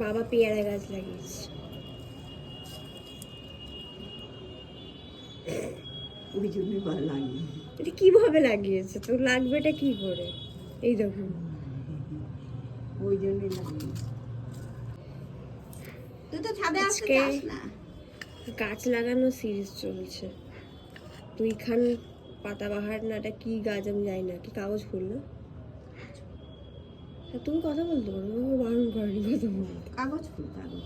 বাবা পেয়ারা গাছ লাগিয়েছে। ওই জন্যই ভালো লাগে এটা কীভাবে লাগিয়েছে? তো লাগবে এটা কি করে? এই দেখুন। ওই জন্যই লাগে তুই তো ছাদে আসতে আজকে- না। গাছ লাগানো সিরিজ চলছে। দুইখান পাতাবাহার না এটা কি গাছ আমি জানি না কি কাগজ ফুল না তুমি কথা বলতে পারো বারণ করেনি কথা বলতে। কাগজ ফুল কাগজ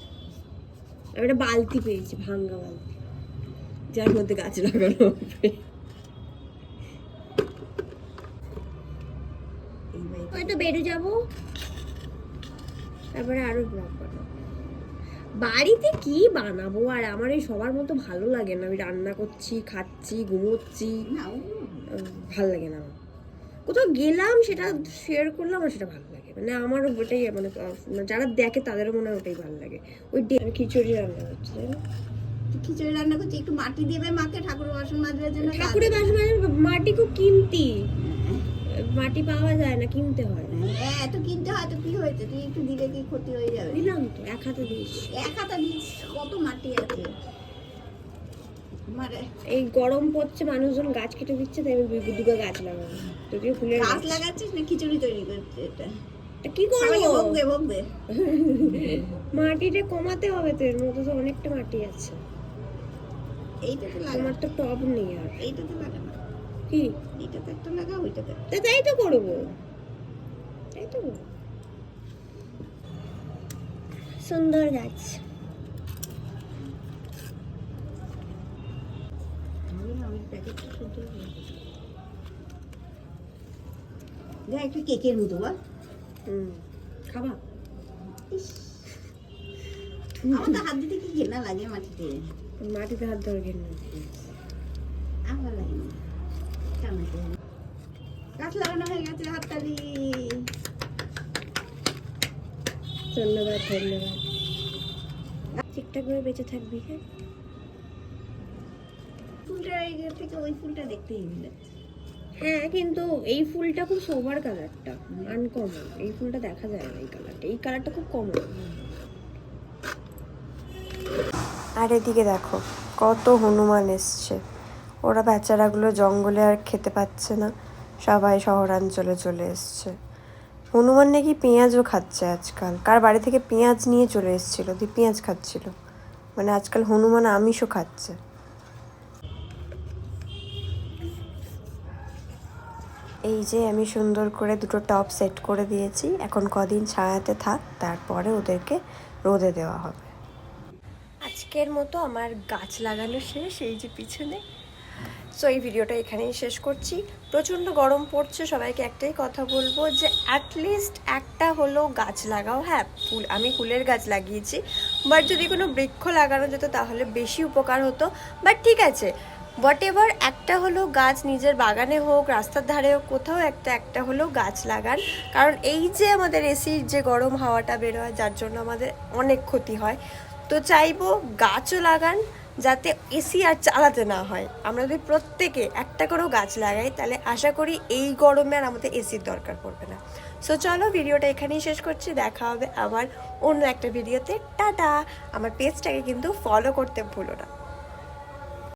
আমি একটা বালতি পেয়েছি ভাঙ্গা বালতি। যার মধ্যে গাছ লাগানো হবে। হয়তো বেড়ে যাব। তারপরে আরও ব্লগ বানাবো বাড়িতে কি বানাবো? আর আমার এই সবার মতো ভালো লাগে না। আমি রান্না করছি খাচ্ছি ঘুমোচ্ছি। ভালো লাগে না আমার। কোথাও গেলাম সেটা শেয়ার করলাম আর সেটা ভালো লাগে মানে আমার ওটাই মানে যারা দেখে তাদেরও মনে হয় ওটাই ভালো লাগে। ওই ডে- খিচুড়ি রান্না করছি তাই না খিচুড়ি রান্না করছিস? একটু মাটি দেবে মাকে ঠাকুর বাসন মাজবার জন্য ঠাকুরের বাসন মাজা মাটি খুব কিনতি মাটি পাওয়া যায় না কিনতে হয়। হ্যাঁ এত কিনতে হয় তো কি হয়েছে? তুই একটু দিলে কি ক্ষতি হয়ে যাবে? দিলাম তো এক হাতে দিস। এক হাতা দিস কত মাটি আছে? মানে এই গরম পড়ছে মানুষজন গাছ কেটে দিচ্ছে তাই আমি দুটো গাছ লাগাবো যদিও ফুলের গাছ লাগাচ্ছিস না খিচুড়ি তৈরি করছিস এটা? কি করব? মাটিটা কমাতে হবে তো এর মধ্যে তো অনেকটা মাটি আছে। এইটাতে লাগা আমার তো টব নেই আর। এইটাতে লাগা না। কি? এইটাতে একটা লাগা ওইটাতে তা তাই তো করব। তাই তো সুন্দর গাছ। একটু কেকের মতো বল। খাবা ইস, আমার তো হাত দিতে কি ঘেনা লাগে মাটিতে মাটিতে হাত ধরে কেন আমার লাগে গাছ লাগানো হয়ে গেছে হাততালি ধন্যবাদ ধন্যবাদ ঠিকঠাক ভাবে বেঁচে থাকবি হ্যাঁ ফুলটা থেকে ওই ফুলটা দেখতে হেভি লাগছে হ্যাঁ কিন্তু এই ফুলটা খুব সোবার কালারটা আনকমন এই ফুলটা দেখা যায় না এই কালারটা এই কালারটা খুব কমন আর এদিকে দেখো, কত হনুমান এসছে। ওরা বেচারাগুলো জঙ্গলে আর খেতে পাচ্ছে না। সবাই শহরাঞ্চলে চলে এসছে। হনুমান নাকি পেঁয়াজও খাচ্ছে আজকাল। কার বাড়ি থেকে পেঁয়াজ নিয়ে চলে এসেছিল? দিয়ে পেঁয়াজ খাচ্ছিল। মানে আজকাল হনুমান আমিষও খাচ্ছে। এই যে আমি সুন্দর করে দুটো টপ সেট করে দিয়েছি, এখন কদিন ছায়াতে থাক, তারপরে ওদেরকে রোদে দেওয়া হবে। আজকের মতো আমার গাছ লাগানো শেষ, এই যে পিছনে। সো এই ভিডিওটা এখানেই শেষ করছি। প্রচণ্ড গরম পড়ছে, সবাইকে একটাই কথা বলব যে অ্যাটলিস্ট একটা হলো গাছ লাগাও। হ্যাঁ ফুল, আমি ফুলের গাছ লাগিয়েছি বাট যদি কোনো বৃক্ষ লাগানো যেত তাহলে বেশি উপকার হতো। বাট ঠিক আছে হোয়াট এভার একটা হলো গাছ নিজের বাগানে হোক, রাস্তার ধারে হোক, কোথাও একটা একটা হলো গাছ লাগান। কারণ এই যে আমাদের এসির যে গরম হাওয়াটা বেরোয়, যার জন্য আমাদের অনেক ক্ষতি হয়। তো চাইব গাছও লাগান, যাতে এসি আর চালাতে না হয়। আমরা যদি প্রত্যেকে একটা করেও গাছ লাগাই, তাহলে আশা করি এই গরমে আর আমাদের এসির দরকার পড়বে না। সো চলো ভিডিওটা এখানেই শেষ করছি। দেখা হবে আবার অন্য একটা ভিডিওতে। টাটা! আমার পেজটাকে কিন্তু ফলো করতে ভুলো না।